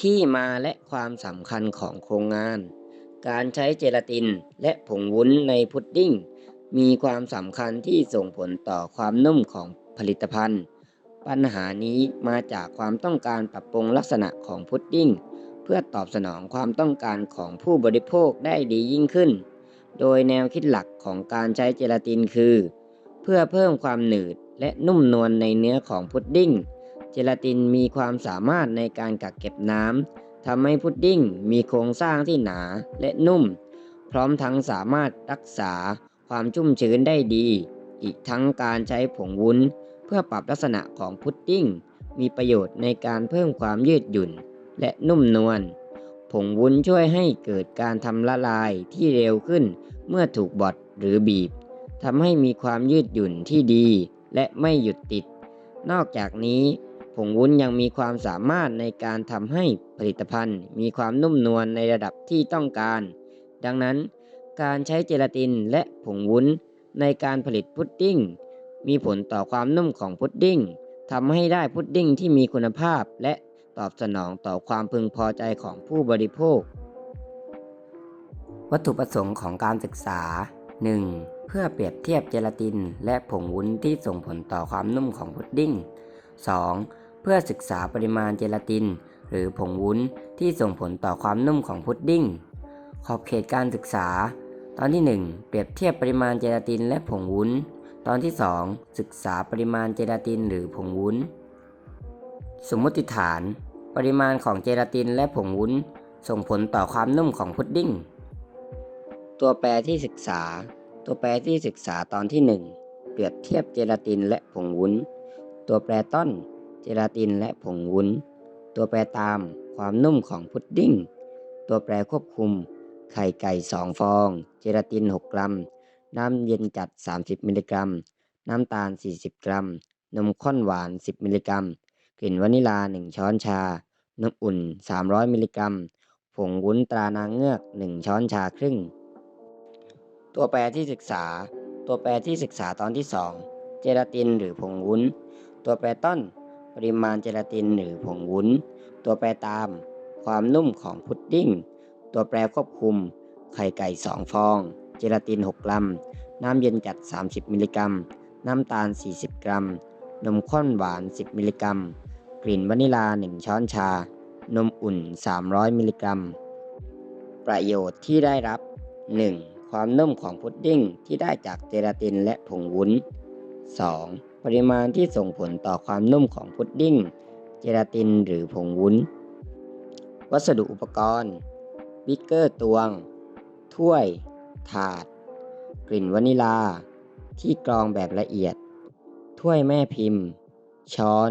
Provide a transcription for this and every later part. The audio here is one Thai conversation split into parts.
ที่มาและความสำคัญของโครงงาน การใช้เจลาตินและผงวุ้นในพุดดิ้ง มีความสำคัญที่ส่งผลต่อความนุ่มของผลิตภัณฑ์ ปัญหานี้มาจากความต้องการปรับปรุงลักษณะของพุดดิ้ง เพื่อตอบสนองความต้องการของผู้บริโภคได้ดียิ่งขึ้น โดยแนวคิดหลักของการใช้เจลาตินคือ เพื่อเพิ่มความหนืดและนุ่มนวลในเนื้อของพุดดิ้ง เจลาตินมีความสามารถในการกักเก็บน้ำทำให้พุดดิ้งมีโครงสร้างที่หนาและนุ่ม พร้อมทั้งสามารถรักษาความชุ่มชื้นได้ดี อีกทั้งการใช้ผงวุ้น เพื่อปรับลักษณะของพุดดิ้ง มีประโยชน์ในการเพิ่มความยืดหยุ่น และนุ่มนวลผงวุ้นช่วยให้เกิดการทำละลายที่เร็วขึ้น เมื่อถูกบดหรือบีบทำให้มีความยืดหยุ่นที่ดี และไม่หยุดติด นอกจากนี้ ผงวุ้นยังมีความสามารถในการทำให้ผลิตภัณฑ์ มีความนุ่มนวลในระดับที่ต้องการ ดังนั้น การใช้เจลาตินและผงวุ้นในการผลิตพุดดิ้ง มีผลต่อความนุ่มของพุดดิ้งทำให้ได้พุดดิ้งที่มีคุณภาพและตอบสนองต่อความพึงพอใจของผู้บริโภค วัตถุประสงค์ของการศึกษา 1. เพื่อเปรียบเทียบเจลาติน และผงวุ้นที่ส่งผลต่อความนุ่มของพุดดิ้ง 2. เพื่อศึกษาปริมาณเจลาติน หรือผงวุ้นที่ส่งผลต่อความนุ่มของพุดดิ้ง ขอบเขตการศึกษา ตอนที่ 1 เปรียบเทียบปริมาณเจลาตินและผงวุ้น ตอนที่ 2 ศึกษาปริมาณเจลาตินหรือผงวุ้น สมมติฐาน ปริมาณของเจลาตินและผงวุ้น ส่งผลต่อความนุ่มของพุดดิ้ง ตัวแปรที่ศึกษา ตัวแปรที่ศึกษาตอนที่ 1 เปรียบเทียบเจลาตินและผงวุ้น ตัวแปรต้น เจลาตินและผงวุ้น ตัวแปรตามความนุ่มของพุดดิ้ง ตัวแปรควบคุม ไข่ไก่ 2 ฟอง เจลาติน 6 กรัม น้ำเย็นจัด 30 มิลลิกรัม น้ำตาล 40 กรัม นมข้นหวาน 10 มิลลิกรัม กลิ่นวานิลา 1 ช้อนชานมอุ่น 300 มิลลิกรัม ผงวุ้นตรานางเงือก 1 ช้อนชาครึ่ง ตัวแปรที่ศึกษา ตัวแปรที่ศึกษาตอนที่ 2 เจลาตินหรือผงวุ้น ตัวแปรต้น ปริมาณเจลาตินหรือผงวุ้น ตัวแปรตาม ความนุ่มของพุดดิ้ง ตัวแปรควบคุม ไข่ไก่ 2 ฟอง เจลาติน 6 กรัม น้ำเย็นจัด 30 มิลลิกรัม น้ำตาล 40 กรัม นมข้นหวาน 10 มิลลิกรัม กลิ่นวานิลา 1 ช้อนชา นมอุ่น 300 มิลลิกรัม ประโยชน์ที่ได้รับ 1. ความนุ่มของพุดดิ้งที่ได้จากเจลาตินและผงวุ้น 2. ปริมาณที่ส่งผลต่อความนุ่มของพุดดิ้ง เจลาตินหรือผงวุ้น วัสดุอุปกรณ์บิกเกอร์ตวง ถ้วย ถาด กลิ่นวานิลา ที่กรองแบบละเอียด ถ้วยแม่พิมพ์ ช้อน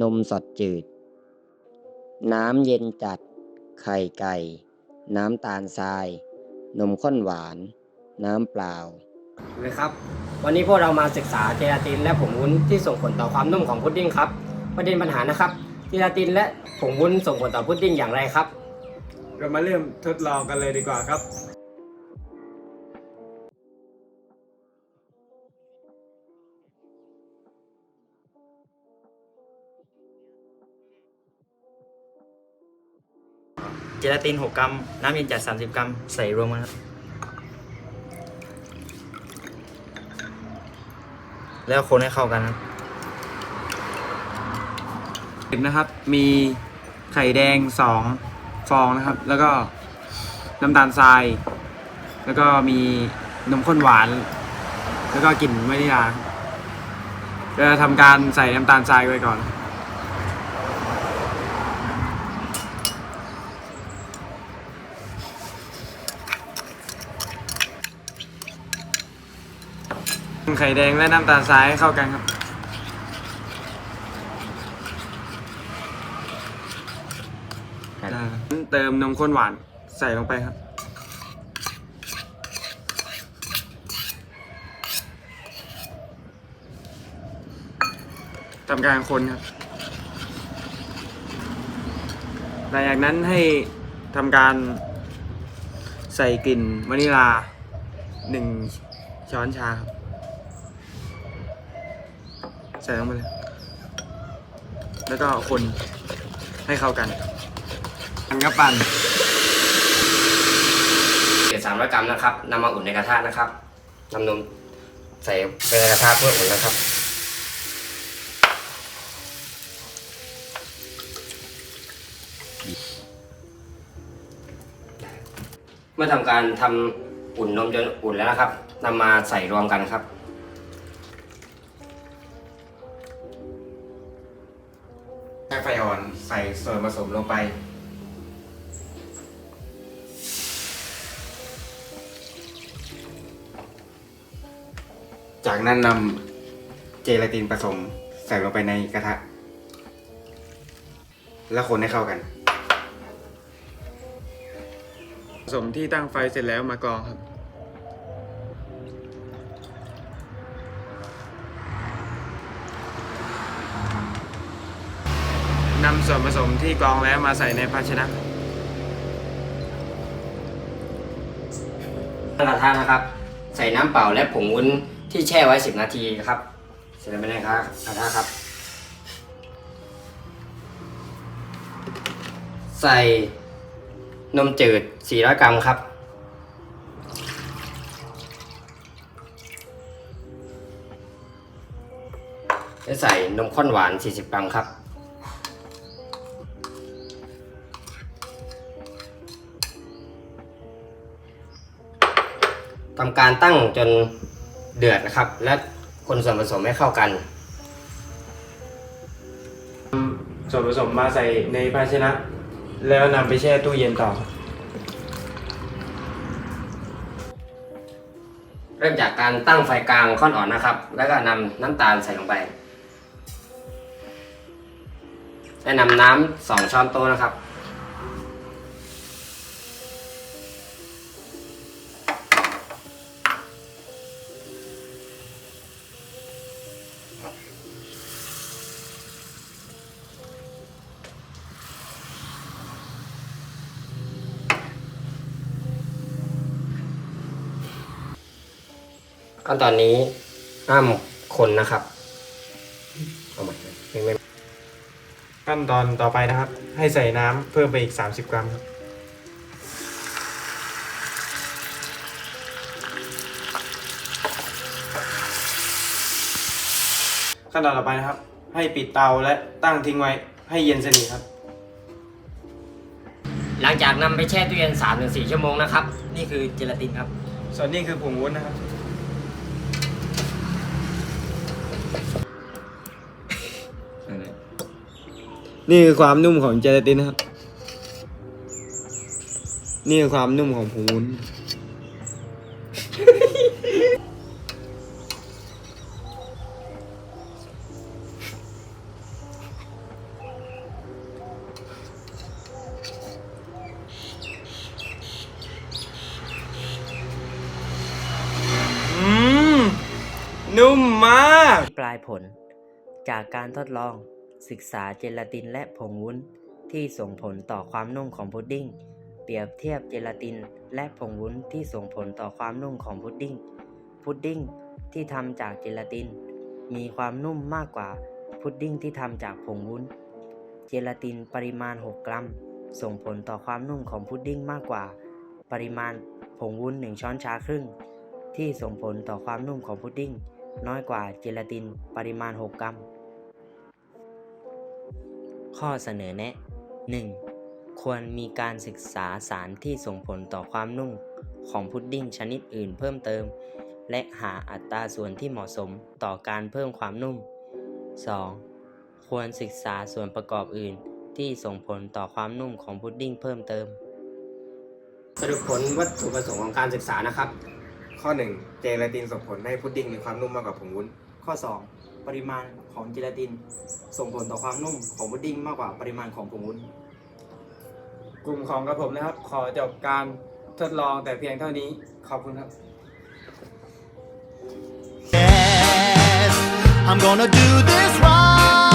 นมสดจืด น้ำเย็นจัด ไข่ไก่ น้ำตาลทราย นมข้นหวาน น้ำเปล่า เลยครับ วันนี้พวกเรามาศึกษาเจลาตินและผงวุ้นที่ส่งผลต่อความนุ่มของพุดดิ้งครับ ประเด็นปัญหานะครับ เจลาตินและผงวุ้นส่งผลต่อพุดดิ้งอย่างไรครับ เรามาเริ่มทดลองกันเลยดีกว่าครับ เจลาติน 6 กรัม น้ำเย็นจัด 30 กรัม ใส่รวมกันครับ แล้วคนให้เข้ากันครับนะครับ มีไข่แดงสองฟองนะครับ แล้วก็น้ำตาลทราย แล้วก็มีนมข้นหวาน แล้วก็กลิ่นวานิลาจะทำการใส่น้ำตาลทรายไปก่อน ไข่แดงและน้ำตาลทรายให้เข้ากันครับ เติมนมข้นหวานใส่ลงไปครับ ทำการคนครับ หลังจากนั้นให้ทำการใส่กลิ่นวานิลาหนึ่งช้อนชาครับ ใส่ลงไปเลย แล้วก็คนให้เข้ากันมันก็ปั่นเกล็ด300กรัมนะครับนำมาอุ่นในกระทะนะครับนำนมใส่ไปในกระทะเพื่ออุ่นนะครับเมื่อทำการทำอุ่นนมจนอุ่นแล้วนะครับนำมาใส่รวมกันครับ ส่วนผสมลงไปจากนั้นนำเจลาตินผสมใส่ลงไปในกระทะ แล้วคนให้เข้ากัน ผสมที่ตั้งไฟเสร็จแล้วมากรองครับ นำส่วนผสมที่กรองแล้วมาใส่ในภาชนะนักระทะนะครับ ใส่น้ำเปล่าและผงวุ้นที่แช่ไว้ 10 นาทีครับ เสร็จแล้วไปในกระทะครับ ใส่นมจืด 400 กรัมครับและใส่นมข้นหวาน 40 กรัมครับ ทำการตั้งจนเดือดนะครับ และคนส่วนผสมให้เข้ากัน ส่วนผสมมาใส่ในภาชนะ แล้วนำไปแช่ตู้เย็นต่อครับเริ่มจากการตั้งไฟกลางค่อนอ่อนนะครับ แล้วก็นำน้ำตาลใส่ลงไปและนำน้ำสองช้อนโต๊ะนะครับ ขั้นตอนนี้ห้ามคนนะครับเอาใหม่ไม่ไม่ขั้นตอนต่อไปนะครับ ให้ใส่น้ำเพิ่มไปอีก 30 กรัมครับขั้นตอนต่อไปนะครับ ให้ปิดเตาและตั้งทิ้งไว้ให้เย็นสนิทครับ หลังจากนำไปแช่ตู้เย็น 3-4 ชั่วโมงนะครับ นี่คือเจลาตินครับ ส่วนนี้คือผงวุ้นนะครับ นี่คือความนุ่มของเจลาตินนะครับ นี่คือความนุ่มของผงวุ้น มาก ปลายผล จากการทดลองศึกษาเจลาตินและผงวุ้นที่ส่งผลต่อความนุ่มของพุดดิ้ง เปรียบเทียบเจลาติน และผงวุ้นที่ส่งผลต่อความนุ่มของพุดดิ้ง พุดดิ้งที่ทำจากเจลาติน มีความนุ่มมากกว่าพุดดิ้งที่ทำจากผงวุ้น เจลาตินปริมาณ 6 กรัม ส่งผลต่อความนุ่มของพุดดิ้งมากกว่า ปริมาณผงวุ้น 1 ช้อนชาครึ่ง ที่ส่งผลต่อความนุ่มของพุดดิ้ง น้อยกว่าเจลาตินปริมาณ 6 กรัม ข้อเสนอแนะ 1. ควรมีการศึกษาสารที่ส่งผลต่อความนุ่มของพุดดิ้งชนิดอื่นเพิ่มเติม และหาอัตราส่วนที่เหมาะสมต่อการเพิ่มความนุ่ม 2. ควรศึกษาส่วนประกอบอื่นที่ส่งผลต่อความนุ่มของพุดดิ้งเพิ่มเติม สรุปผลวัตถุประสงค์ของการศึกษานะครับ ข้อ 1 เจลาตินส่งผลให้พุดดิ้งมีความนุ่มมากกว่าผงวุ้น ข้อ 2 ปริมาณของเจลาติน ส่งผลต่อความนุ่มของพุดดิ้งมากกว่าปริมาณของผงวุ้น กลุ่มของกระผมนะครับ ขอจบการทดลองแต่เพียงเท่านี้ ขอบคุณครับ Yes, I'm gonna do this right.